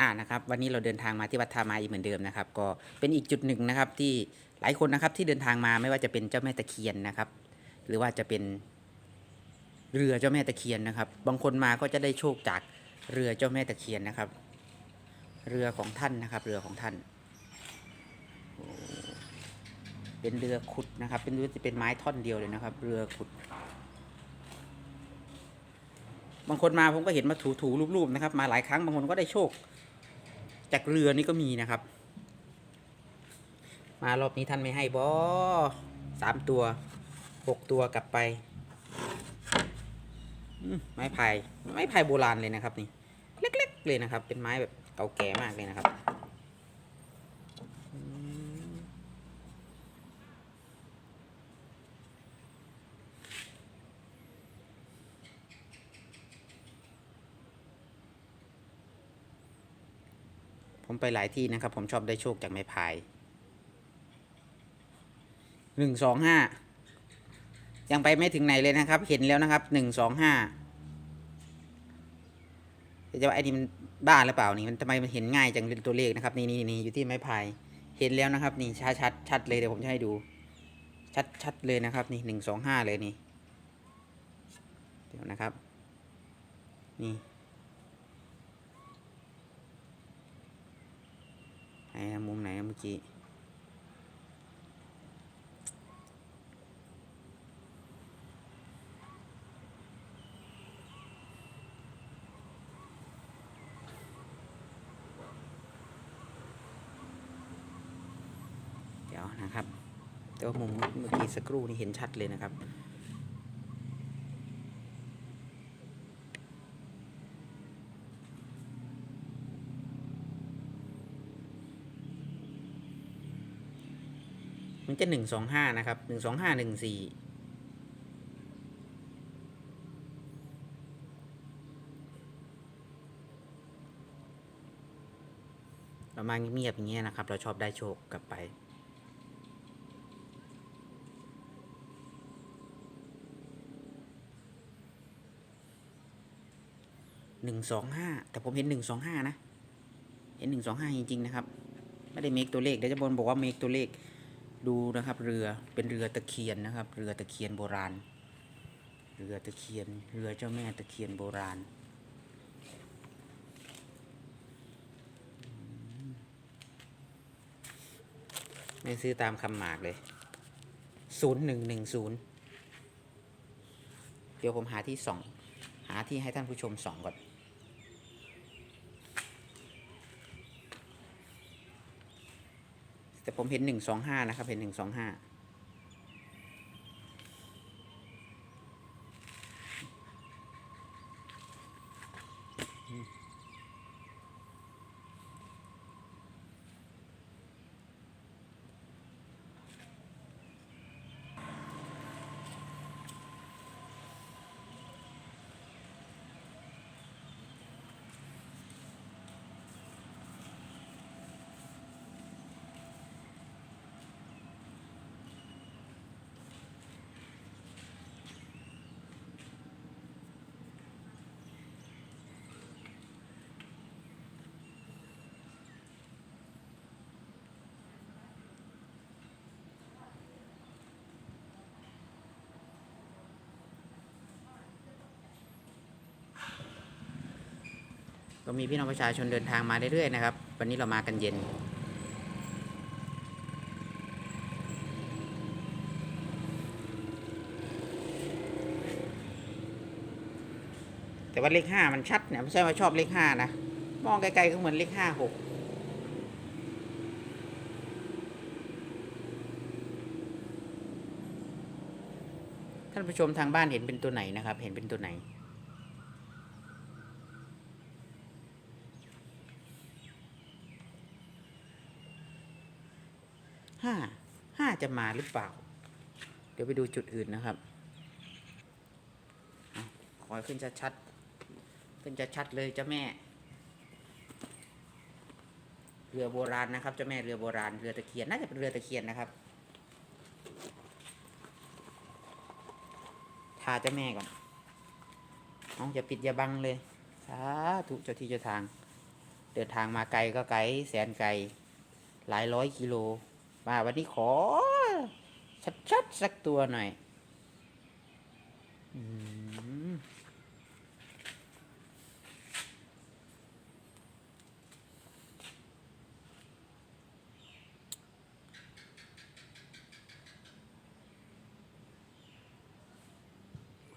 อ่านะครับวันนี้เราเดินทางมาที่วัดทาม้อีกเหมือนเดิมนะครับ ก็เป็นอีกจุดหนึ่งนะครับที่หลายคนนะครับที่เดินทางมาไม่ว่าจะเป็นเจ้าแม่ตะเคียนนะครับ หรือว่าจะเป็นเรือเจ้าแม่ตะเคียนนะครับ บางคนมาก็จะได้โชคจากเรือเจ้าแม่ตะเคียนนะครับ เรือของท่านนะครับ เรือของท่าน เป็นเรือขุดนะครับ เป็นเรือที่เป็นไม้ท่อนเดียวเลยนะครับ เรือขุด บางคนมาผมก็เห็นมาถูถูๆรูปๆนะครับ มาหลายครั้งบางคนก็ได้โชค จากเรือนี่ก็มีนะครับ มารอบนี้ท่านไม่ให้บอสามตัวหกตัวกลับไปไม้ไผ่ไม้ไผ่โบราณเลยนะครับนี่ เล็ก ๆ เลยนะครับ เป็นไม้แบบเก่าแก่มากเลยนะครับ ผมไปหลายที่นะครับ ผมชอบได้โชคจากไม้พายหนึ่งสองห้ายังไปไม่ถึงไหนเลยนะครับ เห็นแล้วนะครับหนึ่งสองห้าจะว่าไอ้นี่มันบ้าหรือเปล่านี่มันทำไมมันเห็นง่ายจังเป็นตัวเลขนะครับ นี่นี่นี่อยู่ที่ไม้พายเห็นแล้วนะครับ นี่ชัดชัดชัดเลยเดี๋ยวผมจะให้ดู ชัดชัดเลยนะครับ นี่หนึ่งสองห้าเลยนี่เดี๋ยวนะครับ นี่ ไหนอะมุมไหนอะเมื่อกี้เดี๋ยวนะครับแต่ว่ามุมเมื่อกี้สกรูนี่เห็นชัดเลยนะครับ มันจะหนึ่งสองห้านะครับหนึ่งสองห้าหนึ่งสี่เรามาเงียบๆอย่างเงี้ยนะครับ เราชอบได้โชคกลับไป หนึ่งสองห้าแต่ผมเห็นหนึ่งสองห้านะ เห็นหนึ่งสองห้าจริงๆนะครับ ไม่ได้เมคตัวเลขเดี๋ยวจะบนบอกว่าเมคตัวเลข ดูนะครับ เรือเป็นเรือตะเคียนนะครับ เรือตะเคียนโบราณ เรือตะเคียน เรือเจ้าแม่ตะเคียนโบราณ ไม่ซื้อตามคำหมากเลยศูนย์หนึ่งหนึ่งศูนย์เดี๋ยวผมหาที่สองหาที่ให้ท่านผู้ชมสองก่อน แต่ผมเห็นหนึ่งสองห้านะครับ เห็นหนึ่งสองห้า ก็มีพี่น้องประชาชนเดินทางมาเรื่อยๆนะครับ วันนี้เรามากันเย็น แต่ว่าเลขห้ามันชัดเนี่ยไม่ใช่ว่าชอบเลขห้านะ มองไกลๆก็เหมือนเลขห้าหกท่านผู้ชมทางบ้านเห็นเป็นตัวไหนนะครับ เห็นเป็นตัวไหน ห้า ห้า จะมาหรือเปล่า เดี๋ยวไปดูจุดอื่นนะครับขอขึ้นชัดๆขึ้นชัดๆเลยเจ้าแม่ เรือโบราณนะครับเจ้าแม่เรือโบราณเรือตะเคียนน่าจะเป็นเรือตะเคียนนะครับทาเจ้าแม่ก่อนน้องอย่าปิดอย่าบังเลยสาธุเจ้าที่เจ้าทาง เดินทางมาไกลก็ไกลแสนไกล หลายร้อยกิโล มาวันนี้ขอ ชัดๆสักตัวหน่อย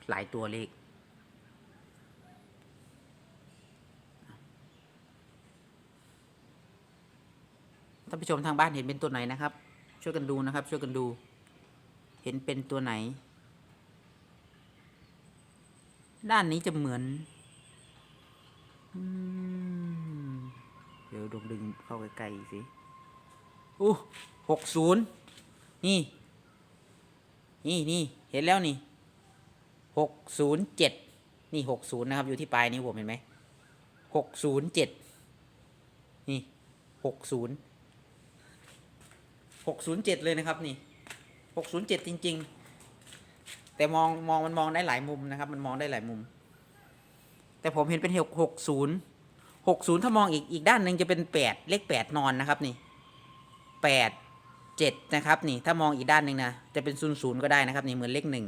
หลายตัวเลขานผู้ชมทางบ้านเห็นเป็นตัวไหนนะครับ ช่วยกันดูนะครับ ช่วยกันดู เห็นเป็นตัวไหน ด้านนี้จะเหมือนเดี๋ยวดงดึงเข้าใกล้ๆสิอู้หกศูนย์นี่ นี่นี่เห็นแล้วนี่หกศูนย์เจ็ดนี่หกศูนย์นะครับ อยู่ที่ปลายนิ้ผมเห็นไหมหกศูนย์เจ็ดนี่หกศูนย์ หกศูนย์เจ็ดเลยนะครับนี่หกศูนย์เจ็ดจริง ๆ แต่มองมองมันมองได้หลายมุมนะครับ มันมองได้หลายมุม แต่ผมเห็นเป็นหกหกศูนย์หกศูนย์ถ้ามองอีกอีกด้านหนึ่งจะเป็นแปดเลขแปดนอนนะครับนี่แปดเจ็ดนะครับนี่ถ้ามองอีกด้านหนึ่งนะจะเป็นศูนย์ศูนย์ก็ได้นะครับนี่เหมือนเลขหนึ่ง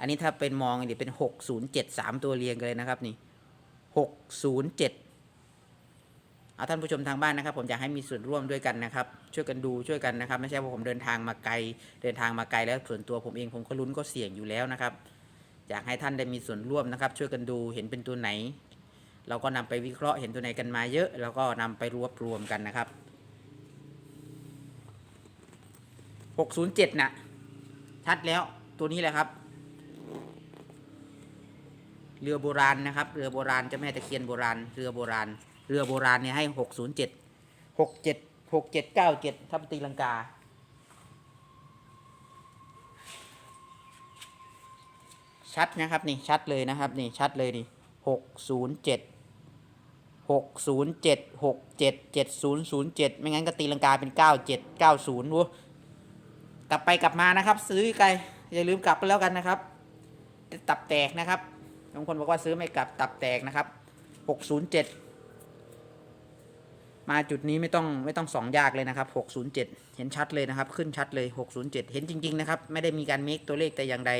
อันนี้ถ้าเป็นมองเดี๋ยวเป็นหกศูนย์เจ็ดสามตัวเรียงกันเลยนะครับนี่หกศูนย์ เอาท่านผู้ชมทางบ้านนะครับ ผมอยากให้มีส่วนร่วมด้วยกันนะครับ ช่วยกันดูช่วยกันนะครับ ไม่ใช่ว่าผมเดินทางมาไกล เดินทางมาไกลแล้วส่วนตัวผมเองผมก็ลุ้นก็เสี่ยงอยู่แล้วนะครับอยากให้ท่านได้มีส่วนร่วมนะครับ ช่วยกันดูเห็นเป็นตัวไหน เราก็นำไปวิเคราะห์เห็นตัวไหนกันมาเยอะ แล้วก็นำไปรวบรวมกันนะครับ 607น่ะชัดแล้วตัวนี้แหละครับ เรือโบราณนะครับ เรือโบราณเจ้าแม่ตะเคียนโบราณ เรือโบราณ เรือโบราณเนี่ยให้หกศูนย์เจ็ดหกเจ็ดหกเจ็ดเก้าเจ็ดทับตีลังกา ชัดนะครับนี่ชัดเลยนะครับนี่ชัดเลยนี่หกศูนย์เจ็ดหกศูนย์เจ็ดหกเจ็ดเจ็ดศูนย์ศูนย์เจ็ดไม่งั้นก็ตีลังกาเป็นเก้าเจ็ดเก้าศูนย์วูกลับไปกลับมานะครับ ซื้อไกลอย่าลืมกลับไปแล้วกันนะครับ ตับแตกนะครับบางคนบอกว่าซื้อไม่กลับตับแตกนะครับหกศูนย์เจ็ด มาจุดนี้ไม่ต้องไม่ต้องสองยากเลยนะครับ 607 เห็นชัดเลยนะครับ ขึ้นชัดเลย 607 เห็นจริง ๆ นะครับ ไม่ได้มีการเมคตัวเลขแต่อย่างใด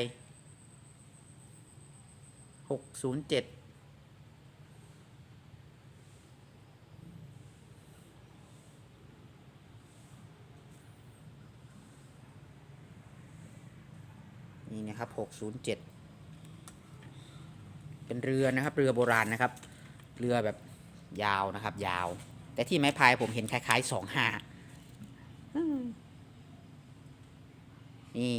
607นี่นะครับ 607 เป็นเรือนะครับ เรือโบราณนะครับ เรือแบบยาวนะครับ ยาว แต่ที่ไม้พายผมเห็นคล้ายๆสองห้านี่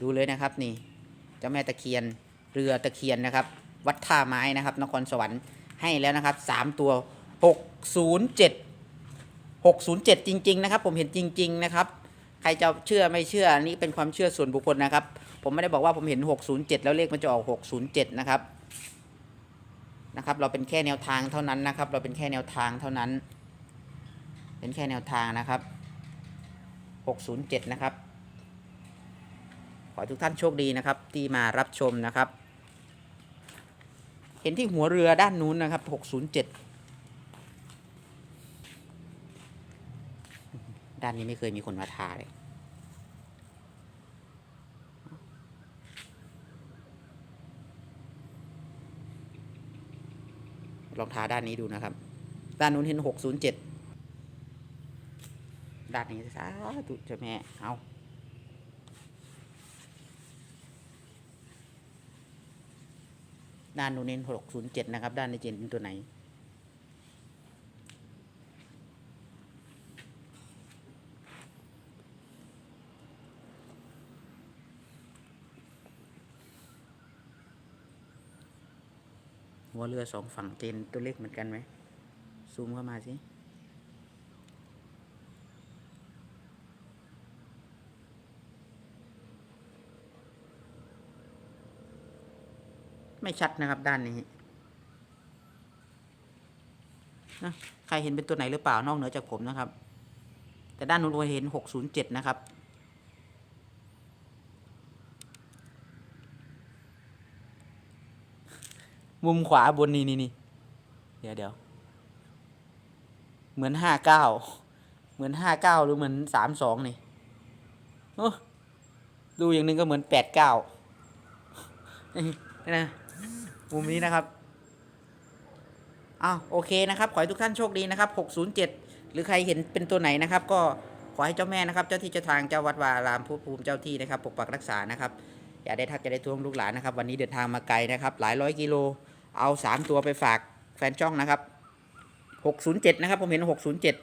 ดูเลยนะครับนี่ เจ้าแม่ตะเคียนเรือตะเคียนนะครับ วัดท่าไม้นะครับ นครสวรรค์ให้แล้วนะครับสามตัวหกศูนย์เจ็ดหกศูนย์เจ็ดจริง ๆ นะครับ ผมเห็นจริง ๆ นะครับ ใครจะเชื่อไม่เชื่อนี่เป็นความเชื่อส่วนบุคคลนะครับ ผมไม่ได้บอกว่าผมเห็น607แล้วเลขมันจะออก607นะครับ นะครับ เราเป็นแค่แนวทางเท่านั้นนะครับ เราเป็นแค่แนวทางเท่านั้น เป็นแค่แนวทางนะครับ 607 นะครับ ขอทุกท่านโชคดีนะครับ ที่มารับชมนะครับ เห็นที่หัวเรือด้านนู้นนะครับ 607ด้านนี้ไม่เคยมีคนมาทาเลย ลองทาด้านนี้ดูนะครับ ด้านนู้นเห็นหกศูนย์เจ็ดด้านนี้สาธุเจ้าแม่เอาด้านนู้นเน้นหกศูนย์เจ็ดนะครับ ด้านในเจนเป็นตัวไหน หัวเรือสองฝั่งเจนตัวเล็กเหมือนกันไหมซูมเข้ามาสิไม่ชัดนะครับด้านนี้นะใครเห็นเป็นตัวไหนหรือเปล่านอกเหนือจากผมนะครับ แต่ด้านนู้นผมเห็นหกศูนย์เจ็ดนะครับ มุมขวาบนนี่นี่นี่เดี๋ยวเดี๋ยวเหมือนห้าเก้าเหมือนห้าเก้าหรือเหมือนสามสองนี่ดูอย่างหนึ่งก็เหมือนแปดเก้านี่นะมุมนี้นะครับอ้าวโอเคนะครับ ขอให้ทุกท่านโชคดีนะครับ 607 หรือใครเห็นเป็นตัวไหนนะครับ ก็ขอให้เจ้าแม่นะครับ เจ้าที่เจ้าทางเจ้าวัดวาอารามผู้ภูมิเจ้าที่นะครับ ปกปักรักษานะครับ อย่าได้ทักจะได้ทวงลูกหลานนะครับ วันนี้เดินทางมาไกลนะครับ หลายร้อยกิโล เอาสามตัวไปฝากแฟนช่องนะครับ607นะครับ ผมเห็น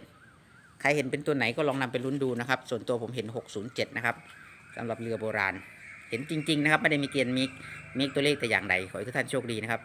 607ใครเห็นเป็นตัวไหนก็ลองนำไปลุ้นดูนะครับ ส่วนตัวผมเห็น607นะครับสำหรับเรือโบราณ เห็นจริง ๆ นะครับ ไม่ได้มีเกณฑ์มิกมิกตัวเลขแต่อย่างใดขอให้ทุกท่านโชคดีนะครับ